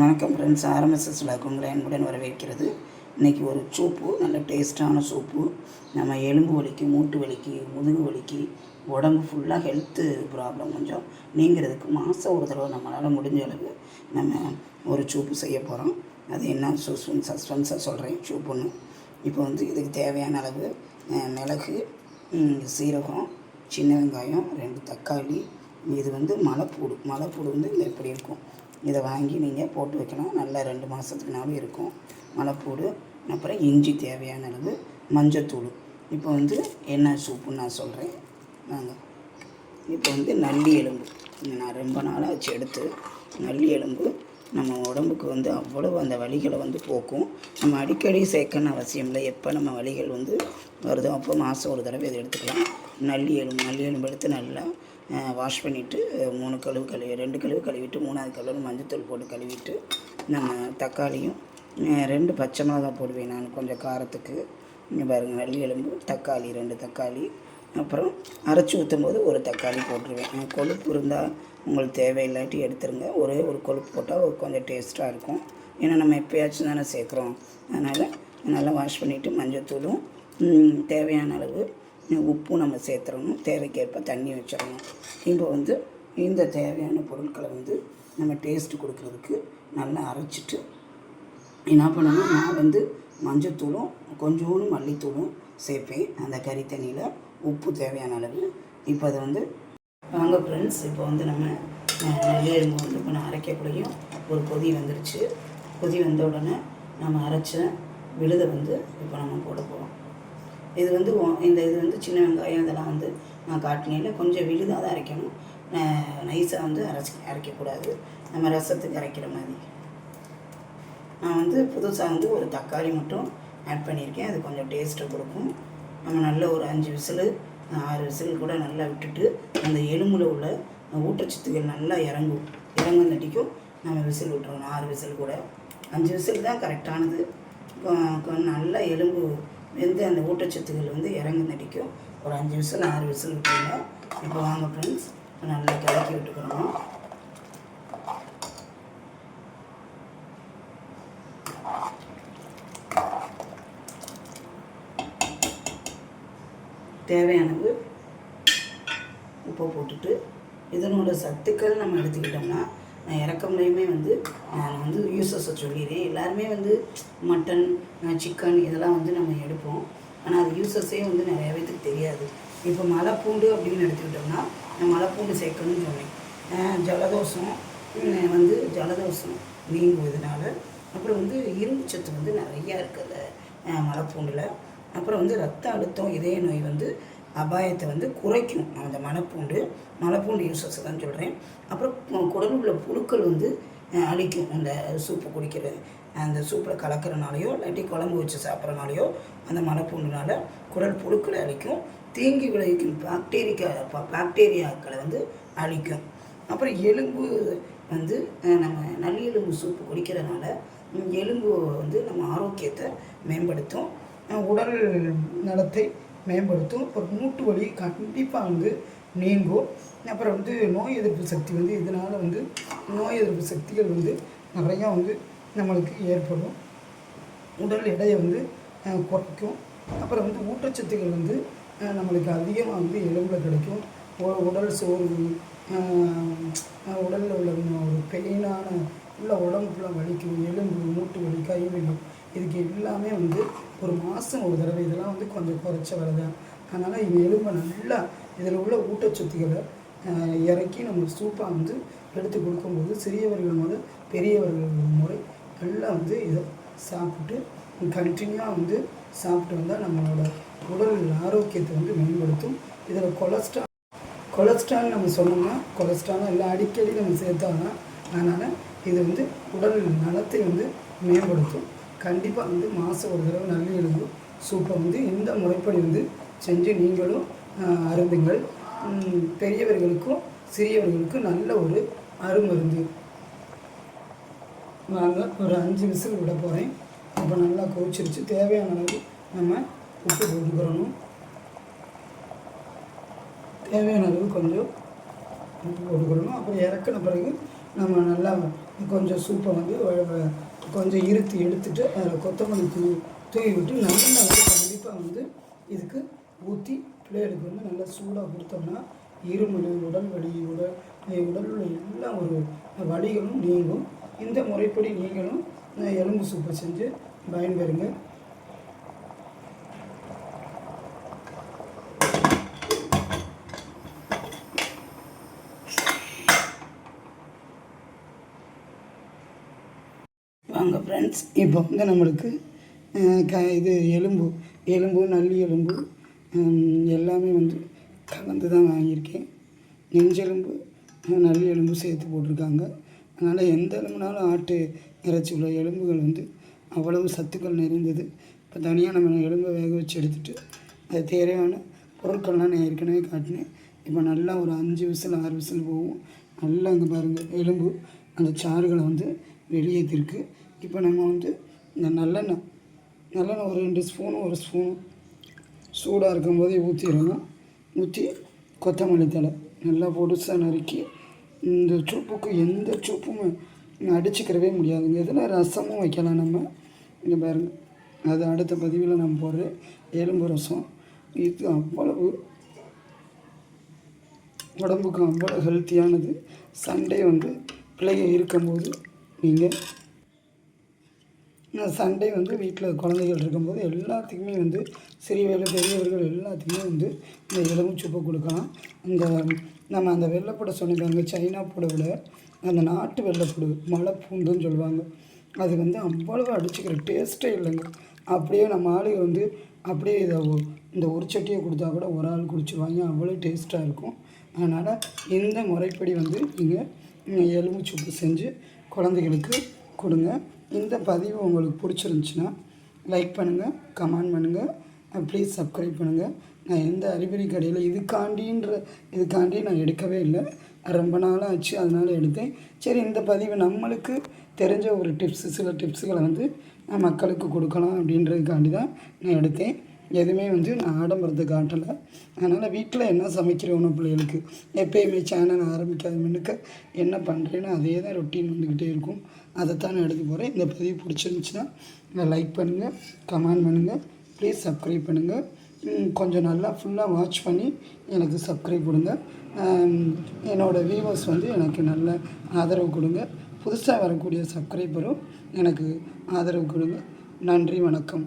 வணக்கம் friends RMSS vlog உங்களை அன்புடன் வரவேற்கிறது. இன்றைக்கி ஒரு சூப்பு நல்ல டேஸ்ட்டான சூப்பு. நம்ம எலும்பு வலிக்கு மூட்டு வலிக்கு முதுகு வலிக்கு உடம்பு ஃபுல்லாக ஹெல்த்து ப்ராப்ளம் கொஞ்சம் நீங்கிறதுக்கு மாதம் ஒரு தடவை நம்மளால் முடிஞ்ச அளவு நம்ம ஒரு சூப்பு செய்ய போகிறோம் அது என்ன சூஸ்பன் சஸ்பென்ஸாக சொல்கிறேன் சூப்புன்னு. இப்போ வந்து இதுக்கு தேவையான அளவு மிளகு சீரகம் சின்ன வெங்காயம் ரெண்டு தக்காளி. இது வந்து மலைப்பூடு. மலைப்பூடு வந்து இதில் எப்படி இருக்கும்? இதை வாங்கி நீங்கள் போட்டு வைக்கணும். நல்லா ரெண்டு மாதத்துக்குனாலும் இருக்கும். மலைப்பூடு அப்புறம் இஞ்சி தேவையான அளவு மஞ்சத்தூள். இப்போ வந்து என்ன சூப்புன்னு நான் சொல்கிறேன் நாங்கள் இப்போ வந்து நல்லி எலும்பு. நான் ரொம்ப நாளாக வச்சு எடுத்து நல்லி எலும்பு நம்ம உடம்புக்கு வந்து அவ்வளவு அந்த வலிகளை வந்து போக்கும். நம்ம அடிக்கடி சேர்க்கணும் அவசியம் இல்லை. எப்போ நம்ம வலிகள் வந்து வருதோ அப்போ மாதம் ஒரு தடவை இதை எடுத்துக்கலாம். நல்லி எலும்பு நல்லி எலும்பு எடுத்து நல்லா வாஷ் பண்ணிவிட்டு மூணு கழுவு கழுவி ரெண்டு கழுவு கழுவிட்டு மூணாவது கழுவு மஞ்சத்தூள் போட்டு கழுவிட்டு நம்ம தக்காளியும் ரெண்டு பச்சை மிளகா போடுவேன் நான் கொஞ்சம் காரத்துக்கு. இங்கே பாருங்கள் நல்லி எலும்பு தக்காளி ரெண்டு தக்காளி. அப்புறம் அரைச்சி ஊற்றும் போது ஒரு தக்காளி போட்டுருவேன். கொழுப்பு இருந்தால் உங்களுக்கு தேவையில்லாட்டி எடுத்துருங்க. ஒரே ஒரு கொழுப்பு போட்டால் கொஞ்சம் டேஸ்ட்டாக இருக்கும். ஏன்னா நம்ம எப்பயாச்சும் தானே சேர்க்குறோம். அதனால் நல்லா வாஷ் பண்ணிவிட்டு மஞ்சத்தூளும் தேவையான அளவு உப்பும் நம்ம சேர்த்துறணும். தேவைக்கேற்ப தண்ணி வச்சிடணும். இப்போ வந்து இந்த தேவையான பொருட்களை வந்து நம்ம டேஸ்ட்டு கொடுக்கறதுக்கு நல்லா அரைச்சிட்டு என்ன பண்ணணும்? நான் வந்து மஞ்சத்தூளும் கொஞ்சோண்டு மல்லித்தூளும் சேர்ப்பேன். அந்த கறி தண்ணியில் உப்பு தேவையான அளவு. இப்போ அதை வந்து வாங்க ஃப்ரெண்ட்ஸ் இப்போ வந்து நம்ம நெல்லியெலும்பு வந்து இப்போ நான் அரைக்கக்கூடிய ஒரு கொதி வந்துருச்சு. கொதி வந்த உடனே நம்ம அரைச்ச விழுதை வந்து இப்போ நம்ம போட போகிறோம் இது வந்து இந்த இது வந்து சின்ன வெங்காயம் இதெல்லாம் வந்து நான் காட்டினேன். கொஞ்சம் விழுதாக தான் அரைக்கணும். நைஸாக வந்து அரைச்சி அரைக்கக்கூடாது. நம்ம ரசத்துக்கு அரைக்கிற மாதிரி. நான் வந்து புதுசாக வந்து ஒரு தக்காளி மட்டும் ஆட் பண்ணியிருக்கேன். அது கொஞ்சம் டேஸ்ட்டை கொடுக்கும். நம்ம நல்ல ஒரு அஞ்சு விசில் ஆறு விசில் கூட நல்லா விட்டுட்டு அந்த எலும்புல உள்ள ஊட்டச்சத்துக்கள் நல்லா இறங்கும். இறங்குனட்டிக்கும் நம்ம விசில் விட்டுறணும். ஆறு விசில் கூட. அஞ்சு விசில் தான் கரெக்டானது கொ- நல்லா எலும்பு வெந்து அந்த ஊட்டச்சத்துக்கள் வந்து இறங்குனட்டிக்கும் ஒரு அஞ்சு விசில் ஆறு விசில் விட்டுருங்க. இப்போ வாங்க ஃப்ரெண்ட்ஸ் நல்லா கலக்கி விட்டுக்கிறோம். தேவையானது உப்பை போட்டுட்டு இதனோட சத்துக்கள் நம்ம எடுத்துக்கிட்டோம்னா நான் இறக்கம்லையுமே வந்து நான் வந்து யூசஸை சொல்லிடுறேன். எல்லாருமே வந்து மட்டன் சிக்கன் இதெல்லாம் வந்து நம்ம எடுப்போம். ஆனால் அது யூசஸே வந்து நிறைய பேத்துக்கு தெரியாது. இப்போ மலைப்பூண்டு அப்படின்னு எடுத்துக்கிட்டோம்னா நான் மலைப்பூண்டு சேர்க்கணும்னு சொன்னேன். ஜலதோஷம் வந்து ஜலதோஷம் நீங்கும் அப்புறம் வந்து இரும்பு சத்து வந்து நிறையா இருக்குது அந்த மலைப்பூண்டில். அப்புறம் வந்து ரத்த அழுத்தம் இதய நோய் வந்து அபாயத்தை வந்து குறைக்கும். அந்த மலைப்பூண்டு மலைப்பூண்டு யூசஸ் தான் சொல்கிறேன் அப்புறம் கு- குடல் உள்ள புழுக்கள் வந்து அழிக்கும். அந்த சூப்பு குடிக்கிற அந்த சூப்பில் கலக்கிறனாலையோ இல்லாட்டி குழம்பு வச்சு சாப்பிட்றனாலையோ அந்த மலைப்பூண்டுனால குடல் புழுக்களை அழிக்கும். தீங்கி விளைவிக்கும் பாக்டீரியா பாக்டீரியாக்களை வந்து அழிக்கும். அப்புறம் எலும்பு வந்து நம்ம நம்ம நல்லெலும்பு சூப்பு குடிக்கிறதுனால எலும்பு வந்து நம்ம ஆரோக்கியத்தை மேம்படுத்தும். உடல் நலத்தை மேம்படுத்தும். அப்புறம் மூட்டு வலி கண்டிப்பாக வந்து நீங்கும். அப்புறம் வந்து நோய் எதிர்ப்பு சக்தி வந்து இதனால் வந்து நோய் எதிர்ப்பு சக்திகள் வந்து நிறையா வந்து நம்மளுக்கு ஏற்படும். உடல் எடையை வந்து குறைக்கும். அப்புறம் வந்து ஊட்டச்சத்துக்கள் வந்து நம்மளுக்கு அதிகமாக வந்து எலும்பில் கிடைக்கும். உடல் சோர்வு உடலில் உள்ள ஒரு பெயினான உள்ள உடம்பு வலிக்கும். எலும்பு மூட்டு வலி கை வலி இதுக்கு எல்லாமே வந்து ஒரு மாதம் ஒரு தடவை இதெல்லாம் வந்து கொஞ்சம் குறைச்ச வேலை தான் அதனால் இந்த எலும்பை நல்லா இதில் உள்ள ஊட்டச்சத்துக்களை இறக்கி நம்ம சூப்பாக வந்து எடுத்து கொடுக்கும்போது சிறியவர்கள் முதல் பெரியவர்கள் முறை நல்லா வந்து இதை சாப்பிட்டு கண்டினியூவாக வந்து சாப்பிட்டு வந்தால் நம்மளோட உடல் ஆரோக்கியத்தை வந்து மேம்படுத்தும். இதில் கொலஸ்ட்ரால் கொலஸ்ட்ரால் நம்ம சொன்னோம்னா கொலஸ்ட்ரால் எல்லாம் அடிக்கடி நம்ம சேர்த்தாங்க அதனால் இது வந்து உடல் நலத்தை வந்து மேம்படுத்தும். கண்டிப்பாக வந்து மாதம் ஒரு தடவை நல்ல எலும்பு சூப்பை வந்து இந்த முறைப்படி வந்து செஞ்சு நீங்களும் அருந்துங்கள். பெரியவர்களுக்கும் சிறியவர்களுக்கும் நல்ல ஒரு அருமருந்து. நாங்கள் ஒரு அஞ்சு விசில் விட போகிறேன் அப்போ நல்லா கொதிச்சிருச்சு. தேவையான அளவு நம்ம உப்பு போட்டுக்கிறணும். தேவையான அளவு கொஞ்சம் உப்பு போட்டுக்கிறணும். அப்புறம் இறக்குன பிறகு நம்ம நல்லா கொஞ்சம் சூப்பை வந்து கொஞ்சம் இருத்து எடுத்துட்டு அதில் கொத்தமல்லி தூ தூவி விட்டு நல்லெண்ணெய் வந்து கண்டிப்பாக வந்து இதுக்கு ஊற்றி பிள்ளைகளுக்கு வந்து நல்லா சூடாக கொடுத்தோம்னா இருமல் உடல் வலி உடல் உடல் எல்லா ஒரு வலிகளும் நீங்கும். இந்த முறைப்படி நீங்களும் எலும்பு சூப்பை செஞ்சு பயன்பெறுங்க வாங்க ஃப்ரெண்ட்ஸ் இப்போ வந்து நம்மளுக்கு க இது எலும்பு எலும்பு நல்லி எலும்பு எல்லாமே வந்து கலந்து தான் வாங்கியிருக்கேன். நெஞ்செலும்பு நல்லி எலும்பு சேர்த்து போட்டிருக்காங்க. அதனால் எந்த எலும்புனாலும் ஆட்டு இறைச்சி உள்ள எலும்புகள் வந்து அவ்வளவு சத்துக்கள் நிறைந்தது. இப்போ தனியாக நம்ம எலும்பை வேக வச்சு எடுத்துகிட்டு அது தேவையான பொருட்கள்லாம் நான் ஏற்கனவே காட்டினேன். இப்போ நல்லா ஒரு அஞ்சு விசில் ஆறு விசில் போகும். நல்லா இங்கே பாருங்கள் எலும்பு அந்த சாறுகளை வந்து வெளியேற்றிருக்கு. இப்போ நம்ம வந்து இந்த நல்லெண்ணெய் நல்லெண்ணெய் ஒரு ரெண்டு ஸ்பூனும் ஒரு ஸ்பூன் சூடாக இருக்கும்போதே ஊற்றிடணும் ஊற்றி கொத்தமல்லி தழை நல்லா பொடுசாக நறுக்கி இந்த சூப்புக்கு எந்த சூப்பும் அடிச்சுக்கிறவே முடியாதுங்க. இதில் ரசமும் வைக்கலாம் நம்ம. இங்கே பாருங்க. அது அடுத்த பதிவில் நம்ம போடுற எலும்பு ரசம். இது அவ்வளவு உடம்புக்கு அவ்வளோ ஹெல்த்தியானது சண்டே வந்து பிள்ளைங்க இருக்கும்போது நீங்கள் சண்டே வந்து வீட்டில் குழந்தைகள் இருக்கும்போது எல்லாத்துக்குமே வந்து சிறியவர்கள் பெரியவர்கள் எல்லாத்துக்குமே வந்து இந்த எலும்பு சூப்பை கொடுக்கலாம். இந்த நம்ம அந்த வெள்ளைப்பட சொன்னாங்க சைனா புடவில் அந்த நாட்டு வெள்ளைப்பூடு மலை பூண்டுன்னு சொல்லுவாங்க. அது வந்து அவ்வளவு அடிச்சுக்கிற டேஸ்ட்டே இல்லைங்க. அப்படியே நம்ம ஆளுங்க வந்து அப்படியே இதை இந்த ஒரு சட்டியை கொடுத்தா கூட ஒரு ஆள் குடிச்சிருவாங்க அவ்வளோ டேஸ்ட்டாக இருக்கும். அதனால் இந்த முறைப்படி வந்து நீங்கள் எலும்பு சூப்பு செஞ்சு குழந்தைகளுக்கு கொடுங்க. இந்த பதிவு உங்களுக்கு பிடிச்சிருந்துச்சின்னா லைக் பண்ணுங்கள் கமெண்ட் பண்ணுங்கள் ப்ளீஸ் சப்ஸ்கிரைப் பண்ணுங்கள் நான் எந்த அறிகுறி கடையில் இதுக்காண்டின்ற இதுக்காண்டி நான் எடுக்கவே இல்லை. ரொம்ப நாளாக ஆச்சு அதனால் எடுத்தேன். சரி இந்த பதிவு நம்மளுக்கு தெரிஞ்ச ஒரு டிப்ஸு சில டிப்ஸுகளை வந்து நான் மக்களுக்கு கொடுக்கலாம் அப்படின்றதுக்காண்டி தான் நான் எடுத்தேன். எதுவுமே வந்து நான் ஆடம்பரத்தை காட்டலை. அதனால் வீட்டில் என்ன சமைக்கிறோன்னு பிள்ளைகளுக்கு? எப்பயுமே சேனல் ஆரம்பிக்காத முன்னுக்கு என்ன பண்ணுறேன்னு அதே தான் ரொட்டீன் வந்துக்கிட்டே இருக்கும். அதைத்தான் நான் எடுத்து போகிறேன் இந்த பதிவு பிடிச்சிருந்துச்சுன்னா லைக் பண்ணுங்கள் கமெண்ட் பண்ணுங்கள் ப்ளீஸ் சப்ஸ்கிரைப் பண்ணுங்கள் கொஞ்சம் நல்லா ஃபுல்லாக வாட்ச் பண்ணி எனக்கு சப்ஸ்கிரைப் கொடுங்க. என்னோடய வியூவர்ஸ் வந்து எனக்கு நல்ல ஆதரவு கொடுங்க. புதுசாக வரக்கூடிய சப்ஸ்கிரைபரும் எனக்கு ஆதரவு கொடுங்க. நன்றி வணக்கம்.